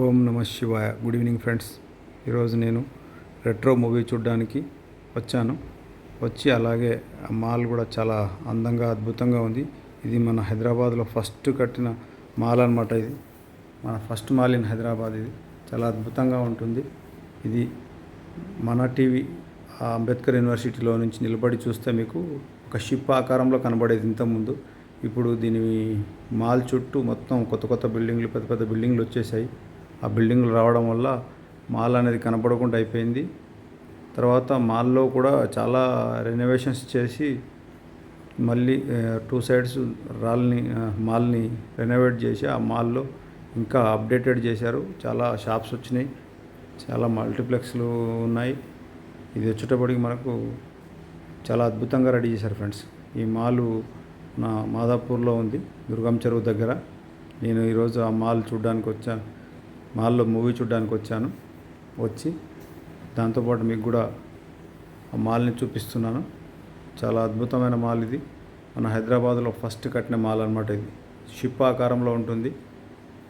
ఓం నమ శివాయ. Good evening friends ఈరోజు నేను రెట్రో మూవీ చూడడానికి వచ్చాను. వచ్చి అలాగే ఆ మాల్ కూడా చాలా అందంగా అద్భుతంగా ఉంది. ఇది మన హైదరాబాద్లో ఫస్ట్ కట్టిన మాల్ అనమాట ఇది. మన ఫస్ట్ మాల్ ఇన్ హైదరాబాద్ ఇది. చాలా అద్భుతంగా ఉంటుంది. ఇది మన టీవీ అంబేద్కర్ యూనివర్సిటీలో నుంచి నిలబడి చూస్తే మీకు ఒక షిప్ ఆకారంలో కనబడేది ఇంతకుముందు. ఇప్పుడు దీని మాల్ చుట్టూ మొత్తం కొత్త కొత్త బిల్డింగ్లు పెద్ద పెద్ద బిల్డింగ్లు వచ్చేసాయి. ఆ బిల్డింగ్లు రావడం వల్ల మాల్ అనేది కనపడకుండా అయిపోయింది. తర్వాత మాల్లో కూడా చాలా రెనోవేషన్స్ చేసి మళ్ళీ టూ సైడ్స్ రాల్ని మాల్ని రెనోవేట్ చేసి ఆ మాల్లో ఇంకా అప్డేటెడ్ చేశారు. చాలా షాప్స్ వచ్చినాయి. చాలా మల్టీప్లెక్స్లు ఉన్నాయి. ఇది వచ్చేటప్పటికి మనకు చాలా అద్భుతంగా రెడీ చేశారు ఫ్రెండ్స్. ఈ మాలు నా మాదాపూర్లో ఉంది దుర్గం చెరువు దగ్గర. నేను ఈరోజు ఆ మాల్ చూడడానికి వచ్చాను. మాల్లో మూవీ చూడడానికి వచ్చాను. వచ్చి దాంతోపాటు మీకు కూడా ఆ మాల్ని చూపిస్తున్నాను. చాలా అద్భుతమైన మాల్ ఇది. మన హైదరాబాద్లో ఫస్ట్ కట్టిన మాల్ అనమాట ఇది. షిప్ ఆకారంలో ఉంటుంది.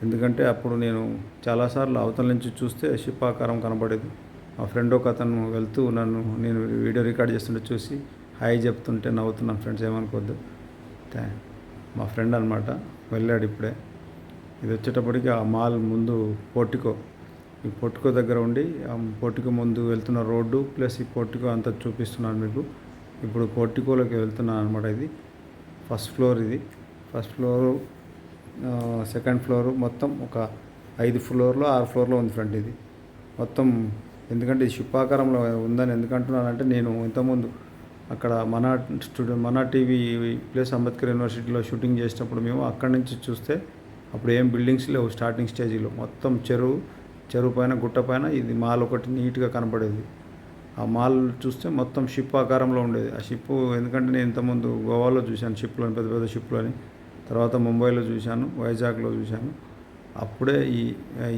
ఎందుకంటే అప్పుడు నేను చాలాసార్లు అవతల నుంచి చూస్తే షిప్ ఆకారం కనబడేది. మా ఫ్రెండ్ ఒక అతను వెళ్తూ నన్ను నేను వీడియో రికార్డ్ చేస్తుంటే చూసి హాయ్ చెప్తుంటే నవ్వుతున్నాను ఫ్రెండ్స్ ఏమనుకోవద్దు. మా ఫ్రెండ్ అనమాట వెళ్ళాడు ఇప్పుడే. ఇది వచ్చేటప్పటికి ఆ మాల్ ముందు పోర్టికో. ఈ పోర్టికో దగ్గర ఉండి ఆ పోర్టికో ముందు వెళ్తున్న రోడ్డు ప్లస్ ఈ పోర్టికో అంతా చూపిస్తున్నాను మీకు. ఇప్పుడు పోర్టికోలోకి వెళ్తున్నాను అనమాట ఇది. ఫస్ట్ ఫ్లోర్ ఇది. ఫస్ట్ ఫ్లోరు సెకండ్ ఫ్లోర్ మొత్తం ఒక ఐదు ఫ్లోర్లో ఆరు ఫ్లోర్లో ఉంది ఫ్రంట్ ఇది. మొత్తం ఎందుకంటే ఇది షిప్ ఆకారంలో ఉందని ఎందుకంటున్నానంటే నేను ఇంతకుముందు అక్కడ మన స్టూడియో మన టీవీ ప్లస్ అంబేద్కర్ యూనివర్సిటీలో షూటింగ్ చేసినప్పుడు మేము అక్కడి నుంచి చూస్తే అప్పుడు ఏం బిల్డింగ్స్ లేవు స్టార్టింగ్ స్టేజ్లో మొత్తం చెరువు చెరువు పైన గుట్ట పైన ఇది మాల్ ఒకటి నీట్గా కనపడేది. ఆ మాల్ చూస్తే మొత్తం షిప్ ఆకారంలో ఉండేది. ఆ షిప్ ఎందుకంటే నేను ఇంతకుముందు గోవాలో చూశాను షిప్లోని పెద్ద పెద్ద షిప్లోని తర్వాత ముంబైలో చూశాను వైజాగ్లో చూశాను. అప్పుడే ఈ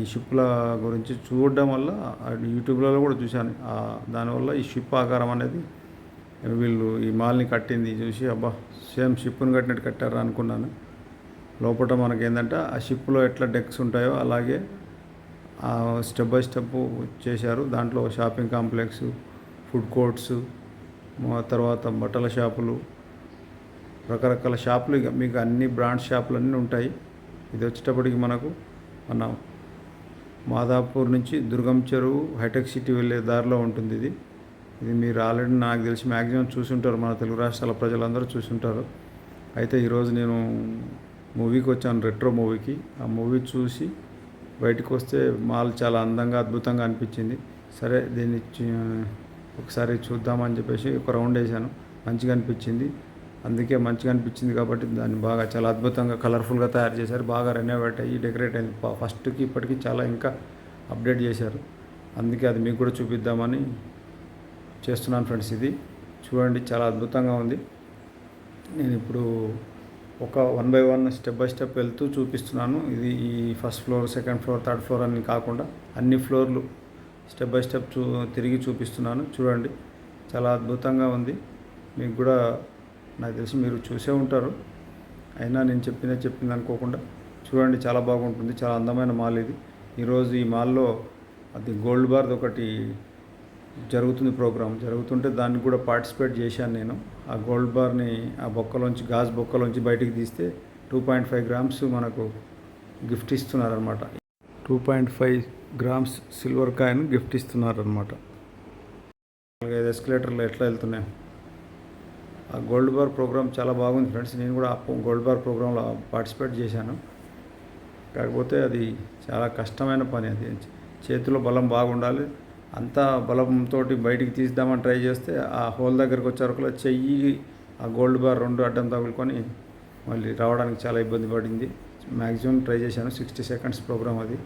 ఈ షిప్ల గురించి చూడడం వల్ల యూట్యూబ్లలో కూడా చూశాను. దానివల్ల ఈ షిప్ ఆకారం అనేది వీళ్ళు ఈ మాల్ని కట్టింది. చూసి అబ్బా సేమ్ షిప్ని కట్టినట్టు కట్టారా అనుకున్నాను. లోపల మనకి ఏంటంటే ఆ షిప్లో ఎట్లా డెక్స్ ఉంటాయో అలాగే స్టెప్ బై స్టెప్ చేశారు. దాంట్లో షాపింగ్ కాంప్లెక్స్ ఫుడ్ కోర్ట్స్ తర్వాత బట్టల షాపులు రకరకాల షాపులు. ఇక మీకు అన్ని బ్రాండ్ షాపులు అన్నీ ఉంటాయి. ఇది వచ్చేటప్పటికి మనకు మన మాదాపూర్ నుంచి దుర్గం చెరువు హైటెక్ సిటీ వెళ్ళే దారిలో ఉంటుంది ఇది. ఇది మీరు ఆల్రెడీ నాకు తెలిసి మ్యాక్సిమం చూసుంటారు. మన తెలుగు రాష్ట్రాల ప్రజలందరూ చూసుంటారు. అయితే ఈరోజు నేను మూవీకి వచ్చాను రెట్రో మూవీకి. ఆ మూవీ చూసి బయటకు వస్తే మాల్ చాలా అందంగా అద్భుతంగా అనిపించింది. సరే దీన్ని ఒకసారి చూద్దామని చెప్పేసి ఒక రౌండ్ వేసాను. మంచిగా అనిపించింది. అందుకే మంచిగా అనిపించింది కాబట్టి దాన్ని బాగా చాలా అద్భుతంగా కలర్ఫుల్గా తయారు చేశారు. బాగా రెనోవేట్ అయ్యి డెకరేట్ అయింది. ఫస్ట్కి ఇప్పటికి చాలా ఇంకా అప్డేట్ చేశారు. అందుకే అది మీకు కూడా చూపిద్దామని చేస్తున్నాను ఫ్రెండ్స్ ఇది. చూడండి చాలా అద్భుతంగా ఉంది. నేను ఇప్పుడు ఒక one by one step by step వెళ్తూ చూపిస్తున్నాను. ఇది ఈ first floor second floor third floor అని కాకుండా అన్ని ఫ్లోర్లు స్టెప్ బై స్టెప్ చూ తిరిగి చూపిస్తున్నాను. చూడండి చాలా అద్భుతంగా ఉంది. మీకు కూడా నాకు తెలిసి మీరు చూసే ఉంటారు. అయినా నేను చెప్పినా చెప్పింది అనుకోకుండా చూడండి చాలా బాగుంటుంది. చాలా అందమైన మాల్ ఇది. ఈరోజు ఈ మాల్లో అది గోల్డ్ బార్ది ఒకటి జరుగుతుంది ప్రోగ్రామ్. జరుగుతుంటే దానికి కూడా పార్టిసిపేట్ చేశాను నేను. ఆ గోల్డ్ బార్ని ఆ బొక్కలోంచి గాజు బొక్కలోంచి బయటికి తీస్తే టూ పాయింట్ ఫైవ్ గ్రామ్స్ మనకు gift ఇస్తున్నారనమాట two point five grams silver coin gift ఇస్తున్నారనమాట నాలుగైదు ఎస్కలేటర్లు ఎట్లా వెళ్తున్నాయి? ఆ గోల్డ్ బార్ ప్రోగ్రామ్ చాలా బాగుంది ఫ్రెండ్స్. నేను కూడా గోల్డ్ బార్ ప్రోగ్రాంలో పార్టిసిపేట్ చేశాను. కాకపోతే అది చాలా కష్టమైన పని అది. చేతిలో బలం బాగుండాలి. అంతా బలంతో బయటికి తీద్దామని ట్రై చేస్తే ఆ హోల్ దగ్గరికి వచ్చేవరకు చెయ్యి ఆ గోల్డ్ బార్ రెండు అడ్డం తగులుకొని మళ్ళీ రావడానికి చాలా ఇబ్బంది పడింది. మ్యాక్సిమం ట్రై చేశాను. సిక్స్టీ సెకండ్స్ ప్రోగ్రామ్ అది.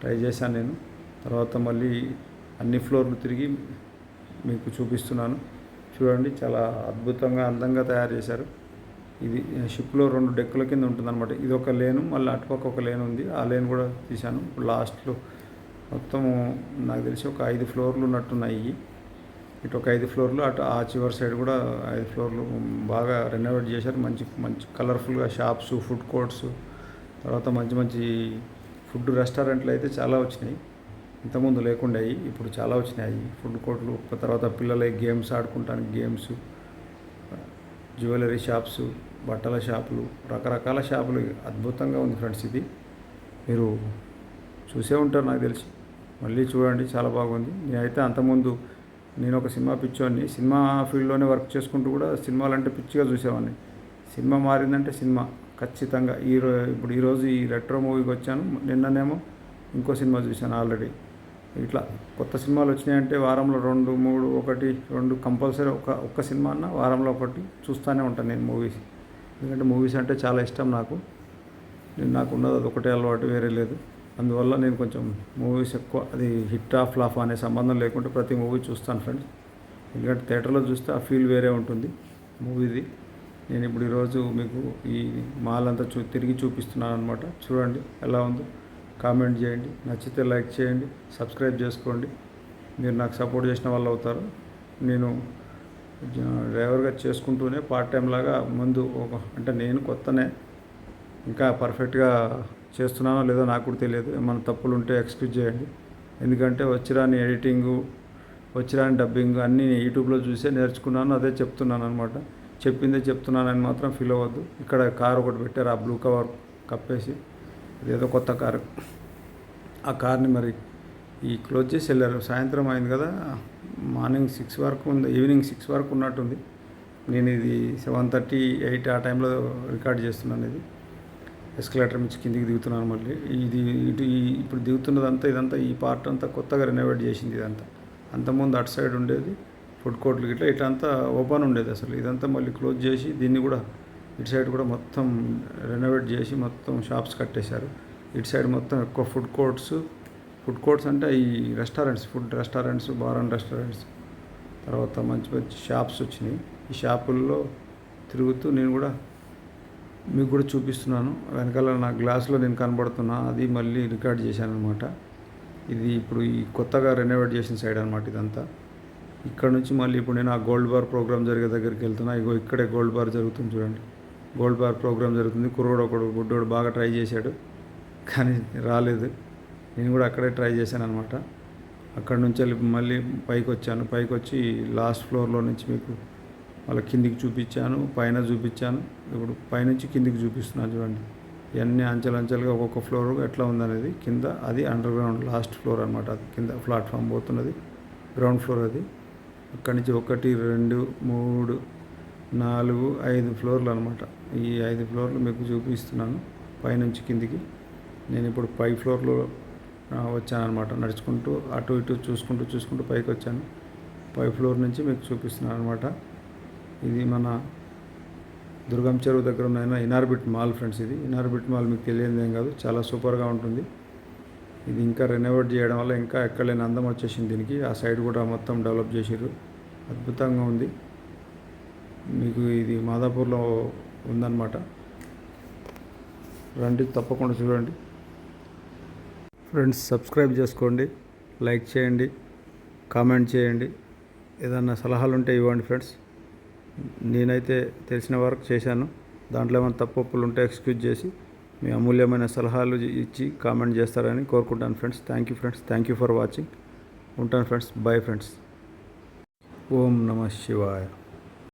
ట్రై చేశాను నేను. తర్వాత మళ్ళీ అన్ని ఫ్లోర్లు తిరిగి మీకు చూపిస్తున్నాను. చూడండి చాలా అద్భుతంగా అందంగా తయారు చేశారు. ఇది షిప్లో రెండు డెక్కుల కింద ఉంటుందన్నమాట. ఇది ఒక లేను మళ్ళీ అటుపక్క ఒక లేన్ ఉంది. ఆ లేన్ కూడా తీశాను. ఇప్పుడు లాస్ట్లో మొత్తం నాకు తెలిసి ఒక ఐదు ఫ్లోర్లు ఉన్నట్టున్నాయి. ఇటు ఒక ఐదు ఫ్లోర్లు అటు ఆ చివరి సైడ్ కూడా ఐదు ఫ్లోర్లు బాగా రెనోవేట్ చేశారు. మంచి మంచి కలర్ఫుల్గా షాప్స్ ఫుడ్ కోర్ట్స్ తర్వాత మంచి మంచి ఫుడ్ రెస్టారెంట్లు అయితే చాలా వచ్చినాయి. ఇంతకుముందు లేకుండాయి ఇప్పుడు చాలా వచ్చినాయి. ఫుడ్ కోర్టులు తర్వాత పిల్లల గేమ్స్ ఆడుకుంటానికి గేమ్స్ జ్యువెలరీ షాప్స్ బట్టల షాపులు రకరకాల షాపులు అద్భుతంగా ఉంది ఫ్రెండ్స్ ఇది. మీరు చూసే ఉంటారు నాకు తెలిసి. మళ్ళీ చూడండి చాలా బాగుంది. నేనైతే అంతకుముందు నేను ఒక సినిమా పిచ్చోని సినిమా ఫీల్డ్లోనే వర్క్ చేసుకుంటూ కూడా సినిమాలు అంటే పిచ్చిగా చూసేవాడిని. సినిమా మారిందంటే సినిమా ఖచ్చితంగా. ఈ రో ఇప్పుడు ఈరోజు ఈ రెట్రో మూవీకి వచ్చాను నిన్ననేమో ఇంకో సినిమా చూశాను ఆల్రెడీ. ఇట్లా కొత్త సినిమాలు వచ్చినాయంటే వారంలో రెండు మూడు ఒకటి రెండు కంపల్సరీ ఒక ఒక్క సినిమా అన్న వారంలో ఒకటి చూస్తూనే ఉంటాను నేను మూవీస్. ఎందుకంటే మూవీస్ అంటే చాలా ఇష్టం నాకు. నేను నాకు ఉన్నది అది ఒకటే అలవాటు వేరే లేదు. అందువల్ల నేను కొంచెం మూవీస్ ఎక్కువ అది హిట్ ఆఫ్ ఫ్లాఫ్ అనే సంబంధం లేకుండా ప్రతి మూవీ చూస్తాను ఫ్రెండ్స్. ఎందుకంటే థియేటర్లో చూస్తే ఆ ఫీల్ వేరే ఉంటుంది మూవీది. నేను ఇప్పుడు ఈరోజు మీకు ఈ మాల్ అంతా చూ తిరిగి చూపిస్తున్నాను అనమాట చూడండి ఎలా ఉందో. కామెంట్ చేయండి. నచ్చితే లైక్ చేయండి. సబ్స్క్రైబ్ చేసుకోండి. మీరు నాకు సపోర్ట్ చేసిన వాళ్ళు అవుతారు. నేను డ్రైవర్గా చేసుకుంటూనే పార్ట్ టైం లాగా ముందు ఒక అంటే నేను కొత్తనే ఇంకా పర్ఫెక్ట్గా చేస్తున్నానో లేదో నాకు కూడా తెలియదు. ఏమైనా తప్పులు ఉంటే ఎక్స్క్యూజ్ చేయండి. ఎందుకంటే వచ్చిరాని ఎడిటింగు వచ్చిరాని డబ్బింగ్ అన్నీ యూట్యూబ్లో చూసే నేర్చుకున్నాను అదే చెప్తున్నాను అనమాట చెప్పిందే చెప్తున్నానని మాత్రం ఫీల్ అవ్వద్దు. ఇక్కడ కార్ ఒకటి పెట్టారు ఆ బ్లూ కవర్ కప్పేసి. ఇదేదో కొత్త కారు. ఆ కార్ని మరి ఈ క్లోజ్ చేసి వెళ్ళారు. సాయంత్రం అయింది కదా. మార్నింగ్ సిక్స్ వరకు ఉంది ఈవినింగ్ సిక్స్ వరకు ఉన్నట్టుంది. నేను ఇది సెవెన్ థర్టీ ఎయిట్ ఆ టైంలో రికార్డ్ చేస్తున్నాను ఇది. ఎస్కలేటర్ నుంచి కిందికి దిగుతున్నాను మళ్ళీ. ఇది ఇటు ఇప్పుడు దిగుతున్నదంతా ఇదంతా ఈ పార్ట్ అంతా కొత్తగా రెనోవేట్ చేసింది ఇదంతా. అంతకుముందు అటు సైడ్ ఉండేది ఫుడ్ కోర్ట్లు ఇట్లా ఇట్లంతా ఓపెన్ ఉండేది అసలు. ఇదంతా మళ్ళీ క్లోజ్ చేసి దీన్ని కూడా ఇటు సైడ్ కూడా మొత్తం రెనోవేట్ చేసి మొత్తం షాప్స్ కట్టేశారు. ఇటు సైడ్ మొత్తం ఎక్కువ ఫుడ్ కోర్ట్స్ ఫుడ్ కోర్ట్స్ అంటే ఈ restaurants food restaurants bar and restaurants తర్వాత మంచి మంచి షాప్స్ వచ్చినాయి. ఈ షాపుల్లో తిరుగుతూ నేను కూడా మీకు కూడా చూపిస్తున్నాను. వెనకాల నా గ్లాస్లో నేను కనబడుతున్నా. అది మళ్ళీ రికార్డ్ చేశాను అనమాట ఇది ఇప్పుడు ఈ కొత్తగా రెనోవేట్ చేసిన సైడ్ అనమాట ఇదంతా. ఇక్కడ నుంచి మళ్ళీ ఇప్పుడు నేను ఆ గోల్డ్ బార్ ప్రోగ్రామ్ జరిగే దగ్గరికి వెళ్తున్నా. ఇగో ఇక్కడే గోల్డ్ బార్ జరుగుతుంది చూడండి. గోల్డ్ బార్ ప్రోగ్రామ్ జరుగుతుంది. కుర్రోడు ఒకడు గుడ్డోడు బాగా ట్రై చేశాడు. కానీ రాలేదు. నేను కూడా అక్కడే ట్రై చేశాను అనమాట అక్కడ నుంచి వెళ్ళి మళ్ళీ పైకి వచ్చాను పైకి వచ్చి లాస్ట్ ఫ్లోర్లో నుంచి మీకు వాళ్ళ కిందికి చూపించాను పైన చూపించాను. ఇప్పుడు పైనుంచి కిందికి చూపిస్తున్నాను చూడండి. ఇవన్నీ అంచెలంచెలుగా ఒక్కొక్క ఫ్లోర్ ఎట్లా ఉందనేది కింద అది అండర్ గ్రౌండ్ లాస్ట్ ఫ్లోర్ అనమాట అది కింద ప్లాట్ఫామ్ పోతున్నది. గ్రౌండ్ ఫ్లోర్ అది. అక్కడి నుంచి ఒకటి రెండు మూడు నాలుగు ఐదు ఫ్లోర్లు అనమాట ఈ ఐదు ఫ్లోర్లు మీకు చూపిస్తున్నాను. పైనుంచి కిందికి. నేను ఇప్పుడు పై ఫ్లోర్లో వచ్చానమాట నడుచుకుంటూ అటు ఇటు చూసుకుంటూ చూసుకుంటూ పైకి వచ్చాను. పై ఫ్లోర్ నుంచి మీకు చూపిస్తున్నాను అనమాట ఇది మన దుర్గం చెరువు దగ్గర ఉన్న ఇనార్బిట్ మాల్ ఫ్రెండ్స్ ఇది. ఇనార్బిట్ మాల్ మీకు తెలియదు ఏం కాదు. చాలా సూపర్గా ఉంటుంది. ఇది ఇంకా రెనోవేట్ చేయడం వల్ల ఇంకా ఎక్కడలేని అందం వచ్చేసింది దీనికి. ఆ సైడ్ కూడా మొత్తం డెవలప్ చేసిర్రు. అద్భుతంగా ఉంది. మీకు ఇది మాదాపూర్లో ఉందన్నమాట. రండి తప్పకుండా చూడండి. ఫ్రెండ్స్ సబ్స్క్రైబ్ చేసుకోండి. లైక్ చేయండి. కామెంట్ చేయండి. ఏదన్నా సలహాలు ఉంటే ఇవ్వండి ఫ్రెండ్స్. నేనైతే తెలిసిన వరకు చేశాను. దాంట్లో ఏమైనా తప్పులు ఉంటే ఎక్స్క్యూజ్ చేసి మీ అమూల్యమైన సలహాలు ఇచ్చి కామెంట్ చేస్తారని కోరుకుంటాను friends. Thank you friends. Thank you for watching. ఉంటాను ఫ్రెండ్స్. Bye friends. ఓం నమ శివాయ.